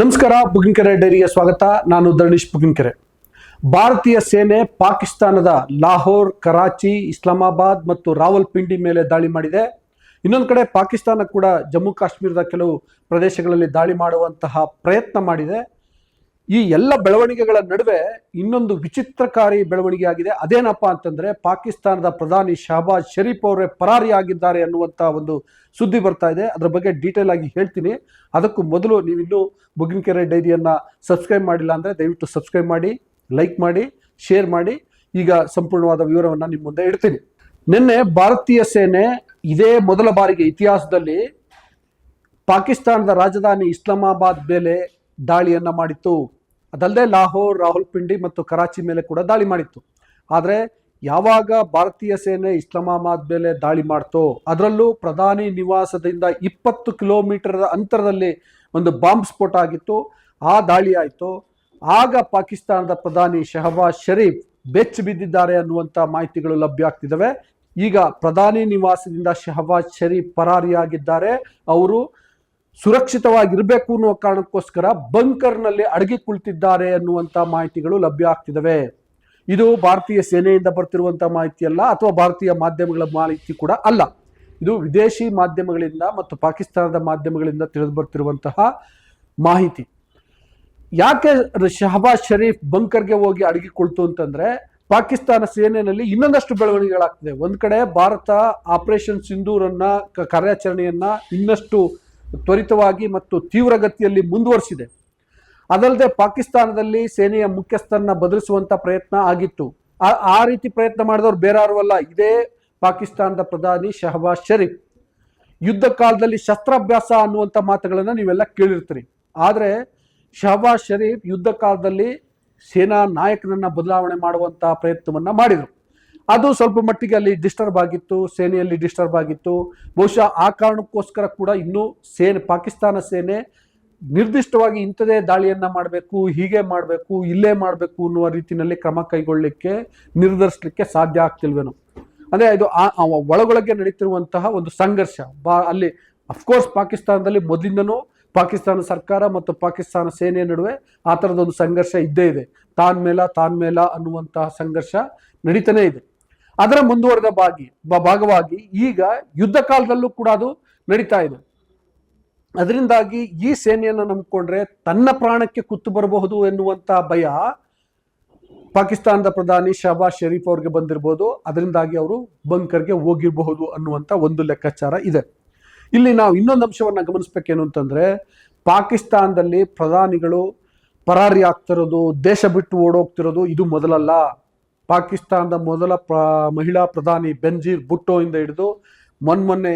ನಮಸ್ಕಾರ, ಬುಗಿನ್ಕೆರೆ ಡೈರಿಗೆ ಸ್ವಾಗತ. ನಾನು ಧರಣೀಶ್ ಬುಗಿನ್ಕೆರೆ. ಭಾರತೀಯ ಸೇನೆ ಪಾಕಿಸ್ತಾನದ ಲಾಹೋರ್, ಕರಾಚಿ, ಇಸ್ಲಾಮಾಬಾದ್ ಮತ್ತು ರಾವಲ್ಪಿಂಡಿ ಮೇಲೆ ದಾಳಿ ಮಾಡಿದೆ. ಇನ್ನೊಂದು ಕಡೆ ಪಾಕಿಸ್ತಾನ ಕೂಡ ಜಮ್ಮು ಕಾಶ್ಮೀರದ ಕೆಲವು ಪ್ರದೇಶಗಳಲ್ಲಿ ದಾಳಿ ಮಾಡುವಂತಹ ಪ್ರಯತ್ನ ಮಾಡಿದೆ. ಈ ಎಲ್ಲ ಬೆಳವಣಿಗೆಗಳ ನಡುವೆ ಇನ್ನೊಂದು ವಿಚಿತ್ರಕಾರಿ ಬೆಳವಣಿಗೆ ಆಗಿದೆ ಅದೇನಪ್ಪ ಅಂತಂದ್ರೆ ಪಾಕಿಸ್ತಾನದ ಪ್ರಧಾನಿ ಶಹಬಾಜ್ ಶರೀಫ್ ಅವರೇ ಪರಾರಿಯಾಗಿದ್ದಾರೆ ಅನ್ನುವಂತ ಒಂದು ಸುದ್ದಿ ಬರ್ತಾ ಇದೆ. ಅದರ ಬಗ್ಗೆ ಡೀಟೇಲ್ ಆಗಿ ಹೇಳ್ತೀನಿ. ಅದಕ್ಕೂ ಮೊದಲು ನೀವಿನ್ನೂ ಬುಗಿನಕೆರೆ ಡೈರಿಯನ್ನ ಸಬ್ಸ್ಕ್ರೈಬ್ ಮಾಡಿಲ್ಲ ಅಂದ್ರೆ ದಯವಿಟ್ಟು ಸಬ್ಸ್ಕ್ರೈಬ್ ಮಾಡಿ, ಲೈಕ್ ಮಾಡಿ, ಶೇರ್ ಮಾಡಿ. ಈಗ ಸಂಪೂರ್ಣವಾದ ವಿವರವನ್ನು ನಿಮ್ಮ ಮುಂದೆ ಇಡ್ತೀನಿ. ನಿನ್ನೆ ಭಾರತೀಯ ಸೇನೆ ಇದೇ ಮೊದಲ ಬಾರಿಗೆ ಇತಿಹಾಸದಲ್ಲಿ ಪಾಕಿಸ್ತಾನದ ರಾಜಧಾನಿ ಇಸ್ಲಾಮಾಬಾದ್ ಮೇಲೆ ದಾಳಿಯನ್ನ ಮಾಡಿತ್ತು. ಅದಲ್ಲದೆ ಲಾಹೋರ್, ರಾಹುಲ್ ಪಿಂಡಿ ಮತ್ತು ಕರಾಚಿ ಮೇಲೆ ಕೂಡ ದಾಳಿ ಮಾಡಿತ್ತು. ಆದರೆ ಯಾವಾಗ ಭಾರತೀಯ ಸೇನೆ ಇಸ್ಲಾಮಾಬಾದ್ ಮೇಲೆ ದಾಳಿ ಮಾಡ್ತೋ, ಅದರಲ್ಲೂ ಪ್ರಧಾನಿ ನಿವಾಸದಿಂದ ಇಪ್ಪತ್ತು ಕಿಲೋಮೀಟರ್ ಅಂತರದಲ್ಲಿ ಒಂದು ಬಾಂಬ್ ಸ್ಫೋಟ ಆಗಿತ್ತು. ಆ ದಾಳಿ ಆಯಿತು. ಆಗ ಪಾಕಿಸ್ತಾನದ ಪ್ರಧಾನಿ ಶಹಬಾಜ್ ಶರೀಫ್ ಬೆಚ್ಚಿ ಬಿದ್ದಿದ್ದಾರೆ ಅನ್ನುವಂಥ ಮಾಹಿತಿಗಳು ಲಭ್ಯ ಆಗ್ತಿದ್ದಾವೆ. ಈಗ ಪ್ರಧಾನಿ ನಿವಾಸದಿಂದ ಶಹಬಾಜ್ ಶರೀಫ್ ಪರಾರಿಯಾಗಿದ್ದಾರೆ. ಅವರು ಸುರಕ್ಷಿತವಾಗಿರಬೇಕು ಅನ್ನುವ ಕಾರಣಕ್ಕೋಸ್ಕರ ಬಂಕರ್ನಲ್ಲಿ ಅಡಗಿ ಕುಳಿತಿದ್ದಾರೆ ಅನ್ನುವಂಥ ಮಾಹಿತಿಗಳು ಲಭ್ಯ ಆಗ್ತಿದ್ದಾವೆ. ಇದು ಭಾರತೀಯ ಸೇನೆಯಿಂದ ಬರ್ತಿರುವಂಥ ಮಾಹಿತಿ ಅಲ್ಲ, ಅಥವಾ ಭಾರತೀಯ ಮಾಧ್ಯಮಗಳ ಮಾಹಿತಿ ಕೂಡ ಅಲ್ಲ. ಇದು ವಿದೇಶಿ ಮಾಧ್ಯಮಗಳಿಂದ ಮತ್ತು ಪಾಕಿಸ್ತಾನದ ಮಾಧ್ಯಮಗಳಿಂದ ತಿಳಿದು ಬರ್ತಿರುವಂತಹ ಮಾಹಿತಿ. ಯಾಕೆ ಶಹಬಾಜ್ ಶರೀಫ್ ಬಂಕರ್ಗೆ ಹೋಗಿ ಅಡಗಿಕೊಳ್ತು ಅಂತಂದ್ರೆ, ಪಾಕಿಸ್ತಾನ ಸೇನೆಯಲ್ಲಿ ಇನ್ನೊಂದಷ್ಟು ಬೆಳವಣಿಗೆಗಳಾಗ್ತಿದೆ. ಒಂದ್ ಕಡೆ ಭಾರತ ಆಪರೇಷನ್ ಸಿಂಧೂರನ್ನ ಕಾರ್ಯಾಚರಣೆಯನ್ನ ಇನ್ನಷ್ಟು ತ್ವರಿತವಾಗಿ ಮತ್ತು ತೀವ್ರಗತಿಯಲ್ಲಿ ಮುಂದುವರಿಸಿದೆ. ಅದಲ್ಲದೆ ಪಾಕಿಸ್ತಾನದಲ್ಲಿ ಸೇನೆಯ ಮುಖ್ಯಸ್ಥರನ್ನ ಬದಲಿಸುವಂತ ಪ್ರಯತ್ನ ಆಗಿತ್ತು. ಆ- ರೀತಿ ಪ್ರಯತ್ನ ಮಾಡಿದವರು ಬೇರೆ ಯಾರು ಅಲ್ಲ, ಇದೇ ಪಾಕಿಸ್ತಾನದ ಪ್ರಧಾನಿ ಶಹಬಾಜ್ ಶರೀಫ್. ಯುದ್ಧ ಕಾಲದಲ್ಲಿ ಶಸ್ತ್ರಾಭ್ಯಾಸ ಅನ್ನುವಂಥ ಮಾತುಗಳನ್ನು ನೀವೆಲ್ಲ ಕೇಳಿರ್ತೀರಿ. ಆದರೆ ಶಹಬಾಜ್ ಶರೀಫ್ ಯುದ್ಧ ಕಾಲದಲ್ಲಿ ಸೇನಾ ನಾಯಕನನ್ನ ಬದಲಾವಣೆ ಮಾಡುವಂತ ಪ್ರಯತ್ನವನ್ನ ಮಾಡಿದರು. ಅದು ಸ್ವಲ್ಪ ಮಟ್ಟಿಗೆ ಅಲ್ಲಿ ಡಿಸ್ಟರ್ಬ್ ಆಗಿತ್ತು, ಸೇನೆಯಲ್ಲಿ ಡಿಸ್ಟರ್ಬ್ ಆಗಿತ್ತು. ಬಹುಶಃ ಆ ಕಾರಣಕ್ಕೋಸ್ಕರ ಕೂಡ ಇನ್ನೂ ಸೇನೆ, ಪಾಕಿಸ್ತಾನ ಸೇನೆ ನಿರ್ದಿಷ್ಟವಾಗಿ ಇಂಥದೇ ದಾಳಿಯನ್ನ ಮಾಡಬೇಕು, ಹೀಗೆ ಮಾಡಬೇಕು, ಇಲ್ಲೇ ಮಾಡಬೇಕು ಅನ್ನುವ ರೀತಿಯಲ್ಲಿ ಕ್ರಮ ಕೈಗೊಳ್ಳಲಿಕ್ಕೆ ನಿರ್ಧರಿಸಲಿಕ್ಕೆ ಸಾಧ್ಯ ಆಗ್ತಿಲ್ವೇನೋ. ಅಂದರೆ ಇದು ಆ- ಒಳಗೊಳಗೆ ನಡೀತಿರುವಂತಹ ಒಂದು ಸಂಘರ್ಷ. ಬಾ, ಅಲ್ಲಿ ಅಫ್ಕೋರ್ಸ್ ಪಾಕಿಸ್ತಾನದಲ್ಲಿ ಮೊದಲಿಂದನೂ ಪಾಕಿಸ್ತಾನ ಸರ್ಕಾರ ಮತ್ತು ಪಾಕಿಸ್ತಾನ ಸೇನೆಯ ನಡುವೆ ಆ ಥರದೊಂದು ಸಂಘರ್ಷ ಇದ್ದೇ ಇದೆ. ತಾನ್ ಮೇಲ ತಾನ್ ಮೇಲ ಅನ್ನುವಂತಹ ಸಂಘರ್ಷ ನಡೀತಾನೆ ಇದೆ. ಅದರ ಮುಂದುವರೆದ ಭಾಗಿ ಭಾಗವಾಗಿ ಈಗ ಯುದ್ಧ ಕಾಲದಲ್ಲೂ ಕೂಡ ಅದು ನಡೀತಾ ಇದೆ. ಅದರಿಂದಾಗಿ ಈ ಸೇನೆಯನ್ನು ನಂಬಿಕೊಂಡ್ರೆ ತನ್ನ ಪ್ರಾಣಕ್ಕೆ ಕುತ್ತು ಬರಬಹುದು ಎನ್ನುವಂತಹ ಭಯ ಪಾಕಿಸ್ತಾನದ ಪ್ರಧಾನಿ ಶಹಬಾಜ್ ಶರೀಫ್ ಅವ್ರಿಗೆ ಬಂದಿರಬಹುದು ಅದರಿಂದಾಗಿ ಅವರು ಬಂಕರ್ಗೆ ಹೋಗಿರಬಹುದು ಅನ್ನುವಂತ ಒಂದು ಲೆಕ್ಕಾಚಾರ ಇದೆ. ಇಲ್ಲಿ ನಾವು ಇನ್ನೊಂದು ಅಂಶವನ್ನ ಗಮನಿಸ್ಬೇಕೇನು ಅಂತಂದರೆ, ಪಾಕಿಸ್ತಾನದಲ್ಲಿ ಪ್ರಧಾನಿಗಳು ಪರಾರಿ ಆಗ್ತಿರೋದು ದೇಶ ಬಿಟ್ಟು ಓಡೋಗ್ತಿರೋದು ಇದು ಮೊದಲಲ್ಲ. ಪಾಕಿಸ್ತಾನದ ಮೊದಲ ಪ್ರ, ಮಹಿಳಾ ಪ್ರಧಾನಿ ಬೆನ್ಜೀರ್ ಭುಟ್ಟೋ ಇಂದ ಹಿಡಿದು ಮೊನ್ಮೊನ್ನೆ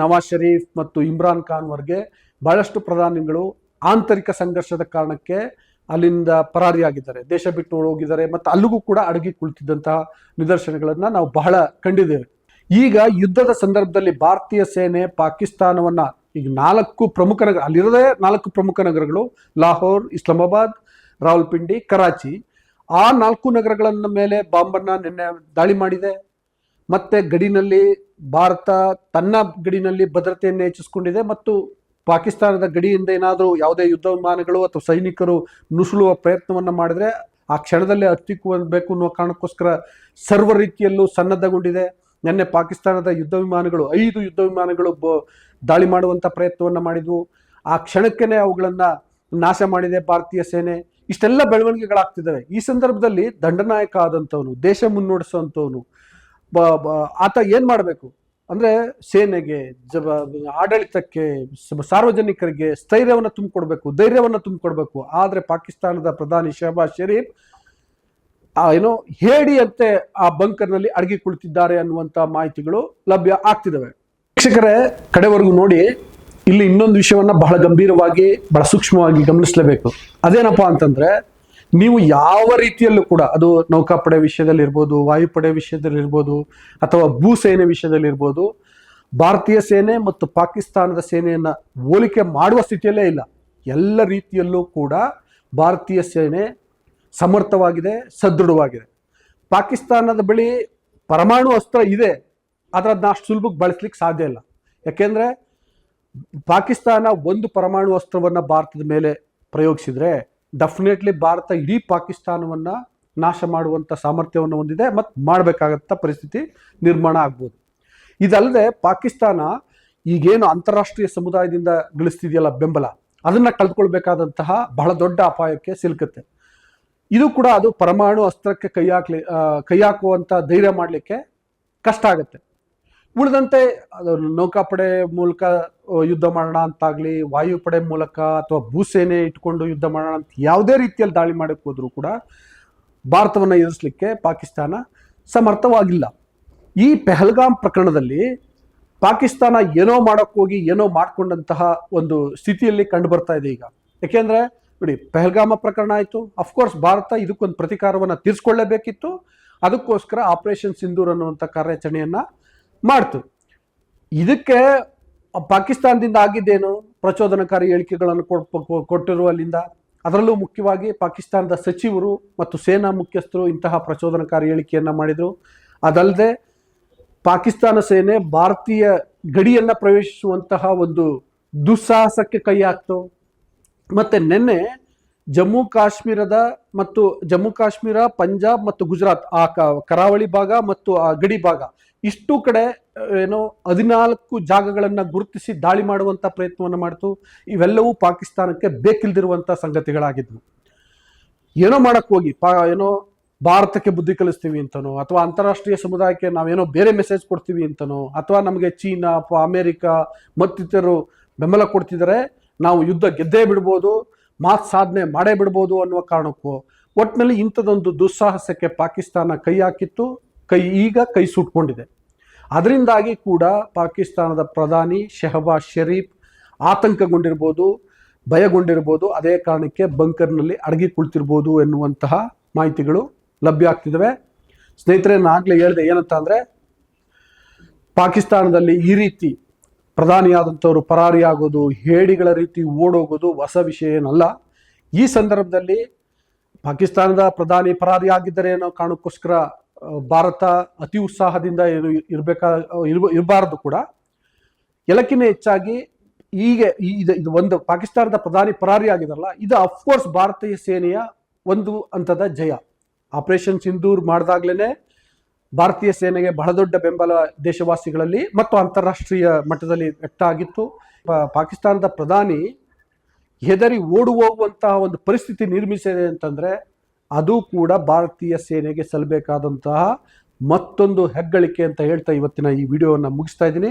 ನವಾಜ್ ಶರೀಫ್ ಮತ್ತು ಇಮ್ರಾನ್ ಖಾನ್ವರೆಗೆ ಬಹಳಷ್ಟು ಪ್ರಧಾನಿಗಳು ಆಂತರಿಕ ಸಂಘರ್ಷದ ಕಾರಣಕ್ಕೆ ಅಲ್ಲಿಂದ ಪರಾರಿಯಾಗಿದ್ದಾರೆ. ದೇಶ ಬಿಟ್ಟು ಹೋಗಿದ್ದಾರೆ ಮತ್ತು ಅಲ್ಲಿಗೂ ಕೂಡ ಅಡಗಿ ಕುಳಿತಿದ್ದಂತಹ ನಿದರ್ಶನಗಳನ್ನು ನಾವು ಬಹಳ ಕಂಡಿದ್ದೇವೆ. ಈಗ ಯುದ್ಧದ ಸಂದರ್ಭದಲ್ಲಿ ಭಾರತೀಯ ಸೇನೆ ಪಾಕಿಸ್ತಾನವನ್ನ ಈಗ ನಾಲ್ಕು ಪ್ರಮುಖ ನಗರ, ಅಲ್ಲಿರೋದೇ ನಾಲ್ಕು ಪ್ರಮುಖ ನಗರಗಳು, ಲಾಹೋರ್, ಇಸ್ಲಾಮಾಬಾದ್, ರಾವಲ್ಪಿಂಡಿ, ಕರಾಚಿ. ಆ ನಾಲ್ಕು ನಗರಗಳನ್ನ ಮೇಲೆ ಬಾಂಬನ್ನ ನಿನ್ನೆ ದಾಳಿ ಮಾಡಿದೆ. ಮತ್ತೆ ಗಡಿನಲ್ಲಿ ಭಾರತ ತನ್ನ ಗಡಿನಲ್ಲಿ ಭದ್ರತೆಯನ್ನು ಹೆಚ್ಚಿಸಿಕೊಂಡಿದೆ ಮತ್ತು ಪಾಕಿಸ್ತಾನದ ಗಡಿಯಿಂದ ಏನಾದರೂ ಯಾವುದೇ ಯುದ್ಧ ವಿಮಾನಗಳು ಅಥವಾ ಸೈನಿಕರು ನುಸುಳುವ ಪ್ರಯತ್ನವನ್ನು ಮಾಡಿದ್ರೆ ಆ ಕ್ಷಣದಲ್ಲೇ ಹತ್ತಿಕ್ಕಬೇಕು ಅನ್ನೋ ಕಾರಣಕ್ಕೋಸ್ಕರ ಸರ್ವ ರೀತಿಯಲ್ಲೂ ಸನ್ನದ್ಧಗೊಂಡಿದೆ. ನಿನ್ನೆ ಪಾಕಿಸ್ತಾನದ ಯುದ್ಧ ವಿಮಾನಗಳು, ಐದು ಯುದ್ಧ ವಿಮಾನಗಳು ದಾಳಿ ಮಾಡುವಂಥ ಪ್ರಯತ್ನವನ್ನು ಮಾಡಿದ್ವು. ಆ ಕ್ಷಣಕ್ಕೇ ಅವುಗಳನ್ನು ನಾಶ ಮಾಡಿದೆ ಭಾರತೀಯ ಸೇನೆ. ಇಷ್ಟೆಲ್ಲ ಬೆಳವಣಿಗೆಗಳಾಗ್ತಿದ್ದಾವೆ. ಈ ಸಂದರ್ಭದಲ್ಲಿ ದಂಡನಾಯಕ ಆದಂಥವನು, ದೇಶ ಮುನ್ನಡೆಸುವಂಥವನು, ಬ- ಆತ ಏನು ಮಾಡಬೇಕು? ಅಂದ್ರೆ ಸೇನೆಗೆ, ಜ- ಆಡಳಿತಕ್ಕೆ ಸಾರ್ವಜನಿಕರಿಗೆ ಸ್ಥೈರ್ಯವನ್ನು ತುಂಬಿಕೊಡ್ಬೇಕು, ಧೈರ್ಯವನ್ನು ತುಂಬಿಕೊಡ್ಬೇಕು. ಆದರೆ ಪಾಕಿಸ್ತಾನದ ಪ್ರಧಾನಿ ಶಹಬಾಜ್ ಶರೀಫ್, ಆ, ಏನೋ ಹೇಡಿಯಂತೆ ಆ ಬಂಕರ್ನಲ್ಲಿ ಅಡಗಿ ಕುಳಿತಿದ್ದಾರೆ ಅನ್ನುವಂತ ಮಾಹಿತಿಗಳು ಲಭ್ಯ ಆಗ್ತಿದ್ದಾವೆ. ವೀಕ್ಷಕರೇ, ಕಡೆವರೆಗೂ ನೋಡಿ ಇಲ್ಲಿ ಇನ್ನೊಂದು ವಿಷಯವನ್ನ ಬಹಳ ಗಂಭೀರವಾಗಿ, ಬಹಳ ಸೂಕ್ಷ್ಮವಾಗಿ ಗಮನಿಸಲೇಬೇಕು. ಅದೇನಪ್ಪ ಅಂತಂದ್ರೆ, ನೀವು ಯಾವ ರೀತಿಯಲ್ಲೂ ಕೂಡ, ಅದು ನೌಕಾಪಡೆ ವಿಷಯದಲ್ಲಿ ಇರ್ಬೋದು ವಾಯುಪಡೆ ವಿಷಯದಲ್ಲಿ ಇರ್ಬೋದು ಅಥವಾ ಭೂ ಸೇನೆ ವಿಷಯದಲ್ಲಿ ಇರ್ಬೋದು ಭಾರತೀಯ ಸೇನೆ ಮತ್ತು ಪಾಕಿಸ್ತಾನದ ಸೇನೆಯನ್ನ ಹೋಲಿಕೆ ಮಾಡುವ ಸ್ಥಿತಿಯಲ್ಲೇ ಇಲ್ಲ. ಎಲ್ಲ ರೀತಿಯಲ್ಲೂ ಕೂಡ ಭಾರತೀಯ ಸೇನೆ ಸಮರ್ಥವಾಗಿದೆ, ಸದೃಢವಾಗಿದೆ. ಪಾಕಿಸ್ತಾನದ ಬಳಿ ಪರಮಾಣು ಅಸ್ತ್ರ ಇದೆ, ಆದರೆ ಅದನ್ನ ಅಷ್ಟು ಸುಲಭಕ್ಕೆ ಬಳಸ್ಲಿಕ್ಕೆ ಸಾಧ್ಯ ಇಲ್ಲ. ಯಾಕೆಂದ್ರೆ ಪಾಕಿಸ್ತಾನ ಒಂದು ಪರಮಾಣು ಅಸ್ತ್ರವನ್ನು ಭಾರತದ ಮೇಲೆ ಪ್ರಯೋಗಿಸಿದ್ರೆ ಡೆಫಿನೆಟ್ಲಿ ಭಾರತ ಇಡೀ ಪಾಕಿಸ್ತಾನವನ್ನು ನಾಶ ಮಾಡುವಂಥ ಸಾಮರ್ಥ್ಯವನ್ನು ಹೊಂದಿದೆ ಮತ್ತು ಮಾಡಬೇಕಾಗತ್ತ ಪರಿಸ್ಥಿತಿ ನಿರ್ಮಾಣ ಆಗ್ಬೋದು. ಇದಲ್ಲದೆ ಪಾಕಿಸ್ತಾನ ಈಗೇನು ಅಂತಾರಾಷ್ಟ್ರೀಯ ಸಮುದಾಯದಿಂದ ಗಳಿಸ್ತಿದೆಯಲ್ಲ ಬೆಂಬಲ, ಅದನ್ನು ಕಳೆದುಕೊಳ್ಬೇಕಾದಂತಹ ಬಹಳ ದೊಡ್ಡ ಅಪಾಯಕ್ಕೆ ಸಿಲುಕುತ್ತೆ. ಇದು ಕೂಡ ಅದು ಪರಮಾಣು ಅಸ್ತ್ರಕ್ಕೆ ಕೈ ಹಾಕ್ಲಿ ಕೈ ಹಾಕುವಂಥ ಧೈರ್ಯ ಮಾಡಲಿಕ್ಕೆ ಕಷ್ಟ ಆಗುತ್ತೆ. ಉಳಿದಂತೆ ನೌಕಾಪಡೆ ಮೂಲಕ ಯುದ್ಧ ಮಾಡೋಣ ಅಂತಾಗ್ಲಿ, ವಾಯುಪಡೆ ಮೂಲಕ ಅಥವಾ ಭೂಸೇನೆ ಇಟ್ಕೊಂಡು ಯುದ್ಧ ಮಾಡೋಣ ಅಂತ ಯಾವುದೇ ರೀತಿಯಲ್ಲಿ ದಾಳಿ ಮಾಡಕ್ಕೆ ಹೋದರೂ ಕೂಡ ಭಾರತವನ್ನು ಎದುರಿಸಲಿಕ್ಕೆ ಪಾಕಿಸ್ತಾನ ಸಮರ್ಥವಾಗಿಲ್ಲ. ಈ ಪೆಹಲ್ಗಾಮ್ ಪ್ರಕರಣದಲ್ಲಿ ಪಾಕಿಸ್ತಾನ ಏನೋ ಹೋಗಿ, ಏನೋ ಮಾಡಿಕೊಂಡಂತಹ ಒಂದು ಸ್ಥಿತಿಯಲ್ಲಿ ಕಂಡು ಬರ್ತಾ ಇದೆ ಈಗ. ಯಾಕೆಂದ್ರೆ, ನೋಡಿ, ಪೆಹಲ್ಗಾಮ ಪ್ರಕರಣ ಆಯಿತು. ಅಫ್ಕೋರ್ಸ್ ಭಾರತ ಇದಕ್ಕೊಂದು ಪ್ರತೀಕಾರವನ್ನು ತೀರಿಸ್ಕೊಳ್ಳೇಬೇಕಿತ್ತು. ಅದಕ್ಕೋಸ್ಕರ ಆಪರೇಷನ್ ಸಿಂಧೂರ್ ಅನ್ನುವಂಥ ಕಾರ್ಯಾಚರಣೆಯನ್ನ ಮಾಡ್ತು. ಇದಕ್ಕೆ ಪಾಕಿಸ್ತಾನದಿಂದ ಆಗಿದ್ದೇನು ಪ್ರಚೋದನಕಾರಿ ಹೇಳಿಕೆಗಳನ್ನು ಕೊಟ್ಟಿರುವಲ್ಲಿಂದ ಅದರಲ್ಲೂ ಮುಖ್ಯವಾಗಿ ಪಾಕಿಸ್ತಾನದ ಸಚಿವರು ಮತ್ತು ಸೇನಾ ಮುಖ್ಯಸ್ಥರು ಇಂತಹ ಪ್ರಚೋದನಕಾರಿ ಹೇಳಿಕೆಯನ್ನು ಮಾಡಿದರು. ಅದಲ್ಲದೆ ಪಾಕಿಸ್ತಾನ ಸೇನೆ ಭಾರತೀಯ ಗಡಿಯನ್ನು ಪ್ರವೇಶಿಸುವಂತಹ ಒಂದು ದುಸ್ಸಾಹಸಕ್ಕೆ ಕೈ ಹಾಕ್ತು. ಮತ್ತು ನಿನ್ನೆ ಜಮ್ಮು ಕಾಶ್ಮೀರದ ಮತ್ತು ಜಮ್ಮು ಕಾಶ್ಮೀರ, ಪಂಜಾಬ್ ಮತ್ತು ಗುಜರಾತ್ ಆ ಕರಾವಳಿ ಭಾಗ ಮತ್ತು ಆ ಗಡಿ ಭಾಗ ಇಷ್ಟು ಕಡೆ ಏನೋ ಹದಿನಾಲ್ಕು ಜಾಗಗಳನ್ನು ಗುರುತಿಸಿ ದಾಳಿ ಮಾಡುವಂತ ಪ್ರಯತ್ನವನ್ನು ಮಾಡ್ತು. ಇವೆಲ್ಲವೂ ಪಾಕಿಸ್ತಾನಕ್ಕೆ ಬೇಕಿಲ್ದಿರುವಂಥ ಸಂಗತಿಗಳಾಗಿದ್ವು. ಏನೋ ಮಾಡಕ್ಕೆ ಹೋಗಿ, ಪಾ, ಏನೋ ಭಾರತಕ್ಕೆ ಬುದ್ಧಿ ಕಲಿಸ್ತೀವಿ ಅಂತನೋ, ಅಥವಾ ಅಂತಾರಾಷ್ಟ್ರೀಯ ಸಮುದಾಯಕ್ಕೆ ನಾವೇನೋ ಬೇರೆ ಮೆಸೇಜ್ ಕೊಡ್ತೀವಿ ಅಂತನೋ, ಅಥವಾ ನಮಗೆ ಚೀನಾ ಅಥವಾ ಅಮೇರಿಕಾ ಮತ್ತಿತರರು ಬೆಂಬಲ ಕೊಡ್ತಿದ್ದಾರೆ ನಾವು ಯುದ್ಧ ಗೆದ್ದೇ ಬಿಡ್ಬೋದು, ಮಾತ್ ಸಾಧನೆ ಮಾಡೇ ಬಿಡ್ಬೋದು ಅನ್ನುವ ಕಾರಣಕ್ಕೂ ಒಟ್ಟಿನಲ್ಲಿ ಇಂಥದೊಂದು ದುಸ್ಸಾಹಸಕ್ಕೆ ಪಾಕಿಸ್ತಾನ ಕೈ ಹಾಕಿತ್ತು. ಕೈ ಈಗ ಕೈ ಸುಟ್ಕೊಂಡಿದೆ. ಅದರಿಂದಾಗಿ ಕೂಡ ಪಾಕಿಸ್ತಾನದ ಪ್ರಧಾನಿ ಶೆಹಬಾಜ್ ಶರೀಫ್ ಆತಂಕಗೊಂಡಿರ್ಬೋದು, ಭಯಗೊಂಡಿರ್ಬೋದು, ಅದೇ ಕಾರಣಕ್ಕೆ ಬಂಕರ್ನಲ್ಲಿ ಅಡಗಿ ಕುಳಿತಿರ್ಬೋದು ಎನ್ನುವಂತಹ ಮಾಹಿತಿಗಳು ಲಭ್ಯ ಆಗ್ತಿದ್ದಾವೆ. ಸ್ನೇಹಿತರೆ ನಾನು ಹೇಳ್ದೆ ಏನಂತ ಅಂದರೆ, ಪಾಕಿಸ್ತಾನದಲ್ಲಿ ಈ ರೀತಿ ಪ್ರಧಾನಿಯಾದಂಥವರು ಪರಾರಿಯಾಗೋದು ಹೇಡಿಗಳ ರೀತಿ ಓಡೋಗೋದು ಹೊಸ ವಿಷಯ ಏನಲ್ಲ. ಈ ಸಂದರ್ಭದಲ್ಲಿ ಪಾಕಿಸ್ತಾನದ ಪ್ರಧಾನಿ ಪರಾರಿ ಆಗಿದ್ದರೆ ಅನ್ನೋ ಕಾರಣಕ್ಕೋಸ್ಕರ ಭಾರತ ಅತಿ ಉತ್ಸಾಹದಿಂದ ಇರಬೇಕಾ ಇರಬಾರದು ಕೂಡ. ಎಲ್ಲಕ್ಕಿಂತ ಹೆಚ್ಚಾಗಿ ಈ- ಇದು ಒಂದು ಪಾಕಿಸ್ತಾನದ ಪ್ರಧಾನಿ ಪರಾರಿ ಆಗಿದಾರಲ್ಲ ಇದು ಅಫ್ಕೋರ್ಸ್ ಭಾರತೀಯ ಸೇನೆಯ ಒಂದು ಹಂತದ ಜಯ. ಆಪರೇಷನ್ ಸಿಂಧೂರ್ ಮಾಡಿದಾಗ್ಲೇನೆ ಭಾರತೀಯ ಸೇನೆಗೆ ಬಹಳ ದೊಡ್ಡ ಬೆಂಬಲ ದೇಶವಾಸಿಗಳಲ್ಲಿ ಮತ್ತು ಅಂತಾರಾಷ್ಟ್ರೀಯ ಮಟ್ಟದಲ್ಲಿ ವ್ಯಕ್ತ ಆಗಿತ್ತು ಪಾಕಿಸ್ತಾನದ ಪ್ರಧಾನಿ ಹೆದರಿ ಓಡು ಹೋಗುವಂತಹ ಒಂದು ಪರಿಸ್ಥಿತಿ ನಿರ್ಮಿಸಿದೆ ಅಂತಂದ್ರೆ ಅದು ಕೂಡ ಭಾರತೀಯ ಸೇನೆಗೆ ಸಲ್ಲಬೇಕಾದಂತಹ ಮತ್ತೊಂದು ಹೆಗ್ಗಳಿಕೆ ಅಂತ ಹೇಳ್ತಾ ಇವತ್ತಿನ ಈ ವಿಡಿಯೋವನ್ನು ಮುಗಿಸ್ತಾ ಇದ್ದೀನಿ.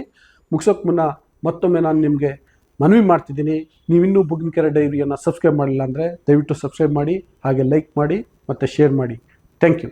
ಮುಗಿಸೋಕೆ ಮುನ್ನ ಮತ್ತೊಮ್ಮೆ ನಾನು ನಿಮಗೆ ಮನವಿ ಮಾಡ್ತಿದ್ದೀನಿ. ನೀವಿನ್ನೂ ಬುಗ್ಗಿನಕೆರೆ ಡೈರಿಯನ್ನು ಸಬ್ಸ್ಕ್ರೈಬ್ ಮಾಡಿಲ್ಲ ಅಂದರೆ ದಯವಿಟ್ಟು ಸಬ್ಸ್ಕ್ರೈಬ್ ಮಾಡಿ, ಹಾಗೆ ಲೈಕ್ ಮಾಡಿ ಮತ್ತು ಶೇರ್ ಮಾಡಿ. Thank you.